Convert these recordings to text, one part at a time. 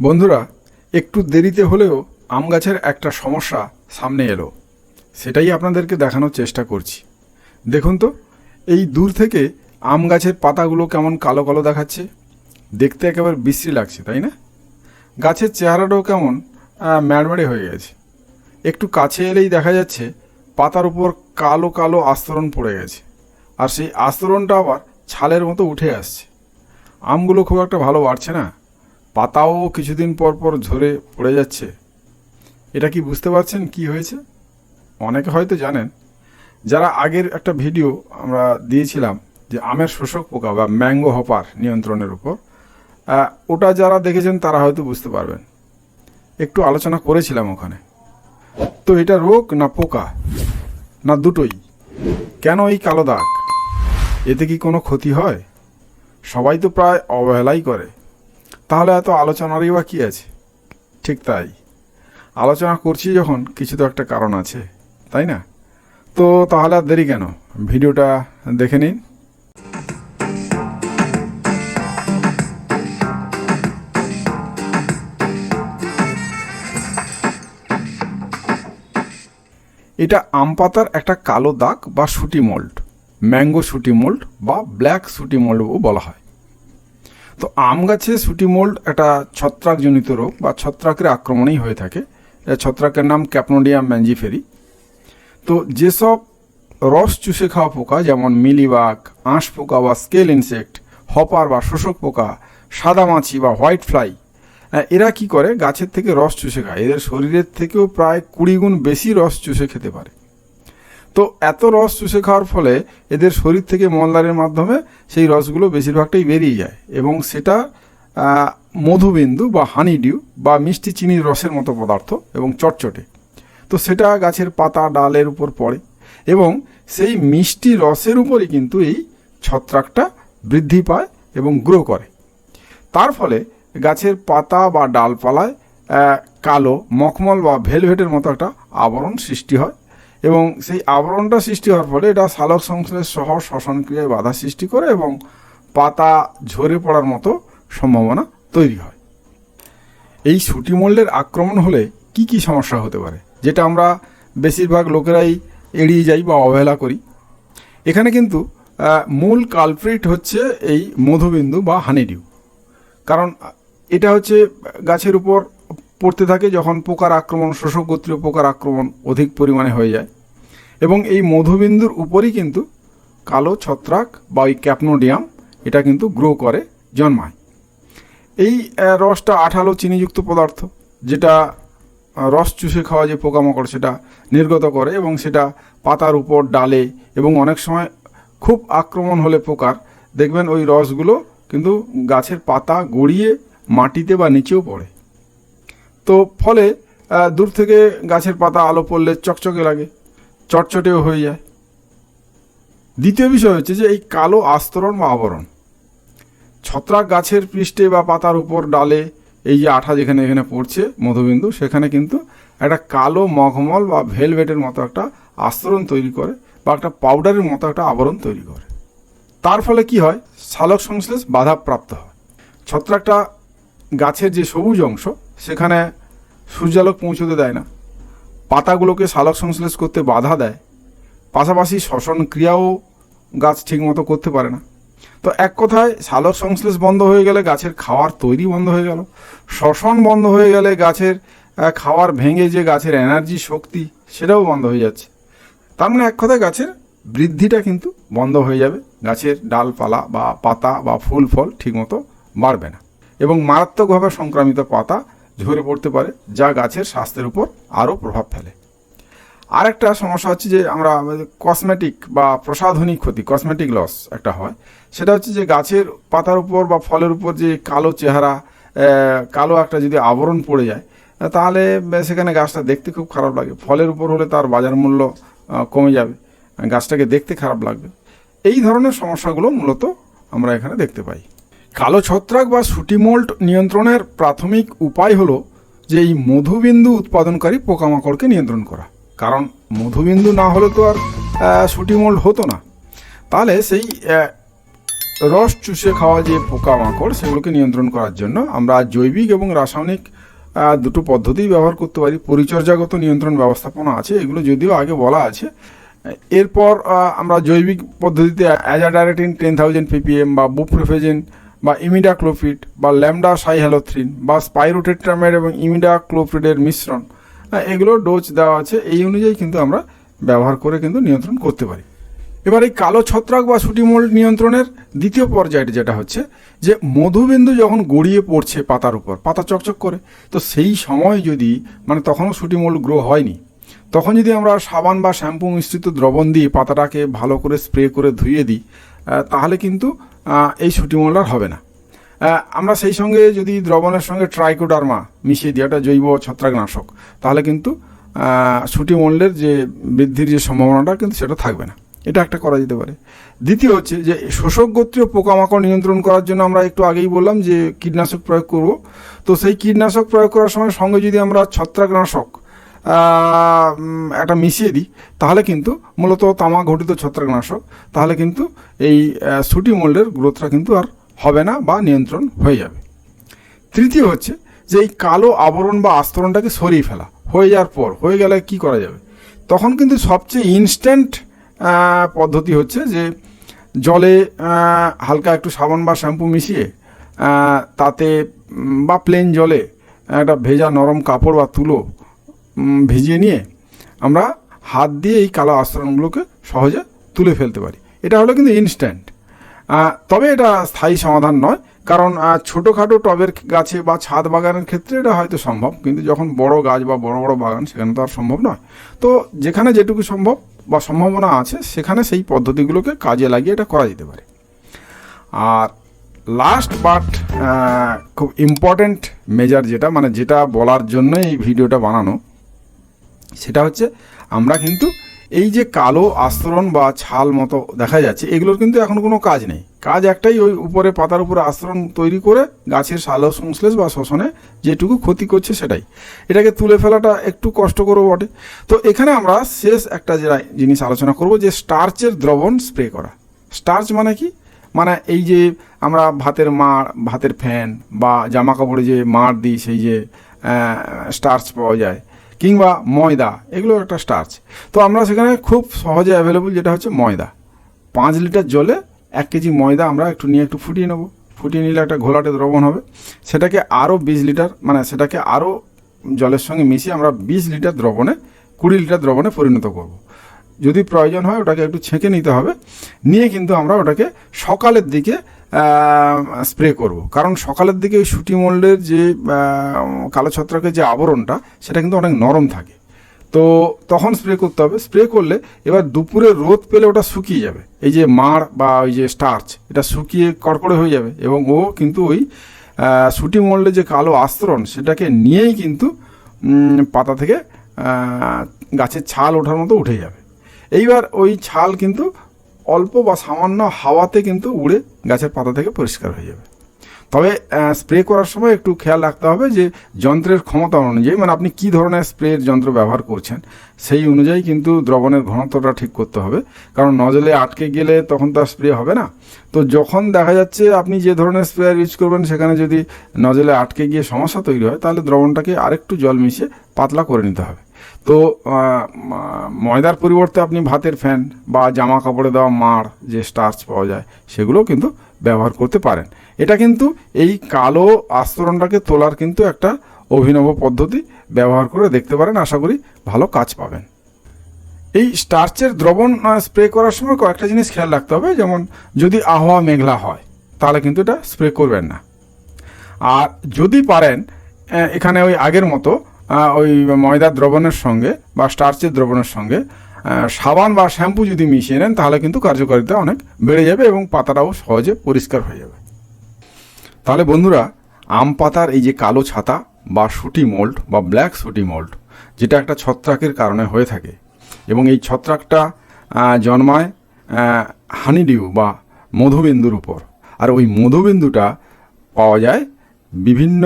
বন্ধুরা, একটু দেরিতে হলেও আম গাছের একটা সমস্যা সামনে এলো। সেটাই আপনাদেরকে দেখানোর চেষ্টা করছি। দেখুন তো, এই দূর থেকে আম গাছের পাতাগুলো কেমন কালো কালো দেখাচ্ছে। দেখতে একেবারে বিশ্রী লাগছে, তাই না? গাছের চেহারাটাও কেমন ম্যাড়মেড়ে হয়ে গেছে। একটু কাছে এলেই দেখা যাচ্ছে পাতার উপর কালো কালো আস্তরণ পড়ে গেছে। আর সেই আস্তরণটা আবার ছালের মতো উঠে আসছে। আমগুলো খুব একটা ভালো বাড়ছে না। পাতাও কিছুদিন পর পর ঝরে পড়ে যাচ্ছে। এটা কি বুঝতে পারছেন কি হয়েছে? অনেকে হয়তো জানেন। যারা আগের একটা ভিডিও আমরা দিয়েছিলাম যে আমের শোষক পোকা বা ম্যাঙ্গো হপার নিয়ন্ত্রণের উপর ওটা যারা দেখেছেন তারা হয়তো বুঝতে পারবেন। একটু আলোচনা করেছিলাম ওখানে। তো এটা রোগ না পোকা? না দুটোই? কেন এই কালো দাগ? এতে কি কোনো ক্ষতি হয়? সবাই তো প্রায় অবহেলাই করে। তাহলে এত আলোচনারই বা কী আছে? ঠিক তাই। আলোচনা করছি যখন, কিছু তো একটা কারণ আছে, তাই না? তো তাহলে আর দেরি কেন? ভিডিওটা দেখে নিন। এটা আম পাতার একটা কালো দাগ বা sooty mould, mango sooty mould বা ব্ল্যাক সুটি মোল্ডও বলা হয়। তো আম গাছে সুটি মোল্ড একটা ছত্রাকজনিত রোগ, বা ছত্রাকের আক্রমণেই হয়ে থাকে। ছত্রাকের নাম ক্যাপনোডিয়াম ম্যাঞ্জিফেরি। তো যেসব রস চুষে খাওয়া পোকা, যেমন মিলিবাগ, আঁশ পোকা বা স্কেল ইনসেক্ট, হপার বা শোষক পোকা, সাদা মাছি বা হোয়াইট ফ্লাই এরা কি করে? গাছের থেকে রস চুষে খায়। এদের শরীরের থেকেও প্রায় কুড়ি গুণ বেশি রস চুষে খেতে পারে। তো এত রস চুষে খাওয়ার ফলে এদের শরীর থেকে মলদারের মাধ্যমে সেই রসগুলো বেশিরভাগটাই বেরিয়ে যায় এবং সেটা মধুবিন্দু বা হানি ডিউ বা মিষ্টি চিনির রসের মতো পদার্থ এবং চটচটে। তো সেটা গাছের পাতা, ডালের উপর পড়ে এবং সেই মিষ্টি রসের উপরই কিন্তু এই ছত্রাকটা বৃদ্ধি পায় এবং গ্রো করে। তার ফলে গাছের পাতা বা ডালপালায় কালো, মখমল বা ভেলভেটের মতো একটা আবরণ সৃষ্টি হয়। এবং সেই আবরণটা সৃষ্টি হওয়ার ফলে এটা সালোক সংশ্লেষ সহ শ্বসন ক্রিয়ায় বাধা সৃষ্টি করে এবং পাতা ঝরে পড়ার মতো সম্ভাবনা তৈরি হয়। এই সুটি মোল্ডের আক্রমণ হলে কি কি সমস্যা হতে পারে, যেটা আমরা বেশিরভাগ লোকেরাই এড়িয়ে যাই বা অবহেলা করি? এখানে কিন্তু মূল কালপ্রিট হচ্ছে এই মধুবিন্দু বা হানিডিউ কারণ, এটা হচ্ছে গাছের উপর পড়তে থাকে, যখন পোকার আক্রমণ, শোষক গোত্রীয় পোকার আক্রমণ অধিক পরিমাণে হয়ে যায়। এবং এই মধুবিন্দুর উপরই কিন্তু কালো ছত্রাক বা ওই ক্যাপনোডিয়াম, এটা কিন্তু গ্রো করে, জন্মায়। এই রসটা আঠালো চিনিযুক্ত পদার্থ, যেটা রস চুষে খাওয়া যে পোকামাকড়, সেটা নির্গত করে এবং সেটা পাতার উপর ডালে এবং অনেক সময় খুব আক্রমণ হলে পোকার। দেখবেন ওই রসগুলো কিন্তু গাছের পাতা গড়িয়ে মাটিতে বা নিচেও পড়ে। তো ফলে দূর থেকে গাছের পাতা আলো পড়লে চকচকে লাগে। চটচটেও হয়ে যায়। দ্বিতীয় বিষয় হচ্ছে যে এই কালো আস্তরণ বা আবরণ, ছত্রাক গাছের পৃষ্ঠে বা পাতার উপর ডালে এই যে আঠা যেখানে এখানে পড়ছে মধুবিন্দু, সেখানে কিন্তু একটা কালো মখমল বা ভেলভেটের মতো একটা আস্তরণ তৈরি করে বা একটা পাউডারের মতো একটা আবরণ তৈরি করে। তার ফলে কি হয়? সালোক সংশ্লেষ বাধাপ্রাপ্ত হয়। ছত্রাকটা গাছের যে সবুজ অংশ, সেখানে সূর্যালোক পৌঁছতে দেয় না। পাতাগুলোকে সালোক সংশ্লেষ করতে বাধা দেয়। পাশাপাশি শ্বসন ক্রিয়াও গাছ ঠিকমতো করতে পারে না। তো এক কথায়, সালোক সংশ্লেষ বন্ধ হয়ে গেলে গাছের খাওয়ার তৈরি বন্ধ হয়ে গেল। শ্বসন বন্ধ হয়ে গেলে গাছের খাওয়ার ভেঙে যে গাছের এনার্জি শক্তি, সেটাও বন্ধ হয়ে যাচ্ছে। তার মানে এক কথায় গাছের বৃদ্ধিটা কিন্তু বন্ধ হয়ে যাবে। গাছের ডালপালা বা পাতা বা ফুল ফল ঠিকমতো বাড়বে না। এবং মারাত্মকভাবে সংক্রামিত পাতা ঝরে পড়তে পারে, যা গাছের স্বাস্থ্যের উপর আরও প্রভাব ফেলে। আরেকটা সমস্যা হচ্ছে যে আমরা কসমেটিক বা প্রসাধনী ক্ষতি কসমেটিক লস একটা হয়। সেটা হচ্ছে যে গাছের পাতার উপর বা ফলের উপর যে কালো চেহারা কালো একটা যদি আবরণ পড়ে যায় তাহলে সেখানে গাছটা দেখতে খুব খারাপ লাগে। ফলের উপর হলে তার বাজার মূল্য কমে যাবে, গাছটাকে দেখতে খারাপ লাগবে। এই ধরনের সমস্যাগুলো মূলত আমরা এখানে দেখতে পাই। কালো ছত্রাক বা সুটিমোল্ট নিয়ন্ত্রণের প্রাথমিক উপায় হলো যে এই মধুবিন্দু উৎপাদনকারী পোকামাকড়কে নিয়ন্ত্রণ করা। কারণ মধুবিন্দু না হলে তো আর সুটিমোল্ড হতো না। তাহলে সেই রস চুষে খাওয়া যে পোকামাকড়, সেগুলোকে নিয়ন্ত্রণ করার জন্য আমরা জৈবিক এবং রাসায়নিক দুটো পদ্ধতিই ব্যবহার করতে পারি। পরিচর্যাগত নিয়ন্ত্রণ ব্যবস্থাপনা আছে, এগুলো যদিও আগে বলা আছে। এরপর আমরা জৈবিক পদ্ধতিতে অ্যাজাডারেটিন টেন থাউজেন্ড পিপিএম বা বুপ্রোফেজেন বা ইমিডাক্লোফিড বা ল্যামডা সাইহ্যালোথ্রিন বা স্পাইরোটেট্রামেড এবং ইমিডাক্লোফিডের মিশ্রণ আহ, এগুলো ডোজ দেওয়া আছে। এই অনুযায়ী কিন্তু আমরা ব্যবহার করে কিন্তু নিয়ন্ত্রণ করতে পারি। এবার এই কালো ছত্রাক বা সুটিমোল্ড নিয়ন্ত্রণের দ্বিতীয় পর্যায়টা যেটা হচ্ছে যে মধুবিন্দু যখন গড়িয়ে পড়ছে পাতার উপর পাতা চকচক করে তো সেই সময় যদি মানে তখনও সুটিমোল্ড গ্রো হয়নি তখন যদি আমরা সাবান বা শ্যাম্পু মিশ্রিত দ্রবণ দিয়ে পাতাটাকে ভালো করে স্প্রে করে ধুয়ে দিই তাহলে কিন্তু এই সুটিমোল্ড আর হবে না। আমরা সেই সঙ্গে যদি দ্রবণের সঙ্গে ট্রাইকোডার্মা মিশিয়ে দিই একটা জৈব ছত্রাকনাশক, তাহলে কিন্তু সুটিমোল্ডের যে বৃদ্ধির যে সম্ভাবনাটা কিন্তু সেটা থাকবে না। এটা একটা করা যেতে পারে। দ্বিতীয় হচ্ছে যে শোষক গোত্রীয় পোকামাকড় নিয়ন্ত্রণ করার জন্য আমরা একটু আগেই বললাম যে কীটনাশক প্রয়োগ করব। তো সেই কীটনাশক প্রয়োগ করার সময় সঙ্গে যদি আমরা ছত্রাকনাশক একটা মিশিয়ে দিই, তাহলে কিন্তু মূলত তামা ঘটিত ছত্রাকনাশক, তাহলে কিন্তু এই সুটি মোল্ডের গ্রোথটা কিন্তু আর হবে না বা নিয়ন্ত্রণ হয়ে যাবে। তৃতীয় হচ্ছে যে এই কালো আবরণ বা আস্তরণটাকে সরিয়ে ফেলা, হয়ে যাওয়ার পর, হয়ে গেলে কি করা যাবে? তখন কিন্তু সবচেয়ে ইনস্ট্যান্ট পদ্ধতি হচ্ছে যে জলে হালকা একটু সাবান বা শ্যাম্পু মিশিয়ে তাতে বা প্লেন জলে একটা ভেজা নরম কাপড় বা তুলো ভিজিয়ে নিয়ে আমরা হাত দিয়ে এই কালো আস্তরণগুলোকে সহজে তুলে ফেলতে পারি। এটা হলো কিন্তু ইনস্ট্যান্ট তবে এটা স্থায়ী সমাধান নয়, কারণ ছোটোখাটো টবের গাছে বা ছাদ বাগানের ক্ষেত্রে এটা হয়তো সম্ভব, কিন্তু যখন বড় গাছ বা বড় বড় বাগান, সেখানে তো আর সম্ভব নয়। তো যেখানে যেটুকু সম্ভব বা সম্ভাবনা আছে, সেখানে সেই পদ্ধতিগুলোকে কাজে লাগিয়ে এটা করা যেতে পারে। আর লাস্ট বাট খুব ইম্পর্ট্যান্ট মেজার যেটা মানে যেটা বলার জন্যই এই ভিডিওটা বানানো সেটা হচ্ছে আমরা কিন্তু এই যে কালো আস্তরণ বা ছাল মতো দেখা যাচ্ছে, এগুলোর কিন্তু এখন কোনো কাজ নেই। কাজ একটাই ওই উপরে পাতার উপরে আস্তরণ তৈরি করে গাছের সালো সংশ্লেষ বা শোষণে যেটুকু ক্ষতি করছে সেটাই। এটাকে তুলে ফেলাটা একটু কষ্টকরও বটে। তো এখানে আমরা শেষ একটা যে জিনিস আলোচনা করব, যে স্টার্চের দ্রবণ স্প্রে করা। স্টার্চ মানে কি? মানে এই যে আমরা ভাতের মাড় ভাতের ফ্যান বা জামা কাপড়ে যে মাড় দিই, সেই যে স্টার্চ পাওয়া যায় কিংবা ময়দা এগুলো একটা স্টার্চ তো আমরা সেখানে খুব সহজে অ্যাভেলেবল যেটা হচ্ছে ময়দা। পাঁচ লিটার জলে এক কেজি ময়দা আমরা একটু নিয়ে একটু ফুটিয়ে নেব। ফুটিয়ে নিলে একটা ঘোলাটে দ্রবণ হবে। সেটাকে আরও বিশ লিটার মানে সেটাকে আরও জলের সঙ্গে মিশিয়ে আমরা বিশ লিটার দ্রবণে, কুড়ি লিটার দ্রবণে পরিণত করব। যদি প্রয়োজন হয় ওটাকে একটু ছেঁকে নিতে হবে। নিয়ে কিন্তু আমরা ওটাকে সকালের দিকে স্প্রে করব। কারণ সকালের দিকে ওই সুটি মোল্ডের যে কালো ছত্রাকের যে আবরণটা, সেটা কিন্তু অনেক নরম থাকে। তো তখন স্প্রে করতে হবে। স্প্রে করলে এবার দুপুরে রোদ পেলে ওটা শুকিয়ে যাবে। এই যে মাড় বা ওই যে স্টার্চ এটা শুকিয়ে কড়কড়ে হয়ে যাবে এবং ও কিন্তু ওই সুটি মোল্ডের যে কালো আস্তরণ, সেটাকে নিয়েই কিন্তু পাতা থেকে গাছের ছাল ওঠার মতো উঠে যাবে। এইবার ওই ছাল কিন্তু অল্প বা সামান্য হাওয়াতে কিন্তু উড়ে গাছের পাতা থেকে পরিষ্কার হয়ে যাবে। তবে স্প্রে করার সময় একটু খেয়াল রাখতে হবে যে যন্ত্রের ক্ষমতা অনুযায়ী মানে আপনি কি ধরনের স্প্রের যন্ত্র ব্যবহার করছেন, সেই অনুযায়ী কিন্তু দ্রবণের ঘনত্বটা ঠিক করতে হবে। কারণ নজলে আটকে গেলে তখন তো স্প্রে হবে না। তো যখন দেখা যাচ্ছে আপনি যে ধরনের স্প্রেয়ার ইউজ করবেন, সেখানে যদি নজলে আটকে গিয়ে সমস্যা তৈরি হয়, তাহলে দ্রবণটাকে আরেকটু জল মিশিয়ে পাতলা করে নিতে হবে। তো ময়দার পরিবর্তে আপনি ভাতের ফ্যান বা জামা কাপড়ে দেওয়া মাড়, যে স্টার্চ পাওয়া যায়, সেগুলোও কিন্তু ব্যবহার করতে পারেন। এটা কিন্তু এই কালো আস্তরণটাকে তোলার কিন্তু একটা অভিনব পদ্ধতি ব্যবহার করে দেখতে পারেন, আশা করি ভালো কাজ পাবেন। এই স্টার্চের দ্রবণ স্প্রে করার সময় কয়েকটা জিনিস খেয়াল রাখতে হবে, যেমন যদি আবহাওয়া মেঘলা হয়, তাহলে কিন্তু এটা স্প্রে করবেন না। আর যদি পারেন এখানে ওই আগের মতো ওই ময়দার দ্রবণের সঙ্গে বা স্টার্চের দ্রবণের সঙ্গে সাবান বা শ্যাম্পু যদি মিশিয়ে নেন, তাহলে কিন্তু কার্যকারিতা অনেক বেড়ে যাবে এবং পাতাটাও সহজে পরিষ্কার হয়ে যাবে। তাহলে বন্ধুরা, আম পাতার এই যে কালো ছাতা বা সুটি মোল্ড বা ব্ল্যাক সুটি মোল্ড যেটা একটা ছত্রাকের কারণে হয়ে থাকে, এবং এই ছত্রাকটা জন্মায় হানিডিউ বা মধুবিন্দুর উপর। আর ওই মধুবিন্দুটা পাওয়া যায় বিভিন্ন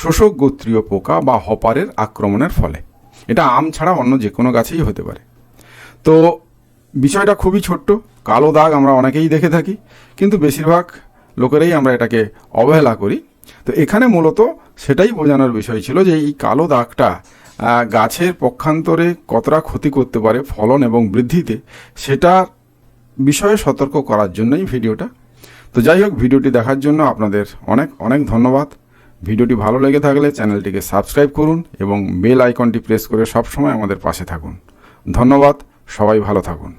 শোষক গোত্রীয় পোকা বা হপারের আক্রমণের ফলে। এটা আম ছাড়া অন্য যে কোনো গাছেই হতে পারে। তো বিষয়টা খুবই ছোট্ট, কালো দাগ আমরা অনেকেই দেখে থাকি, কিন্তু বেশিরভাগ লোকেরাই আমরা এটাকে অবহেলা করি। তো এখানে মূলত সেটাই বোঝানোর বিষয় ছিল যে এই কালো দাগটা গাছের পক্ষান্তরে কতটা ক্ষতি করতে পারে ফলন এবং বৃদ্ধিতে, সেটা বিষয়ে সতর্ক করার জন্যই ভিডিওটা। তো যাই হোক, ভিডিওটি দেখার জন্য আপনাদের অনেক অনেক ধন্যবাদ। ভিডিওটি ভালো লেগে থাকলে চ্যানেলটিকে সাবস্ক্রাইব করুন এবং বেল আইকনটি প্রেস করে সবসময় আমাদের পাশে থাকুন। ধন্যবাদ, সবাই ভালো থাকুন।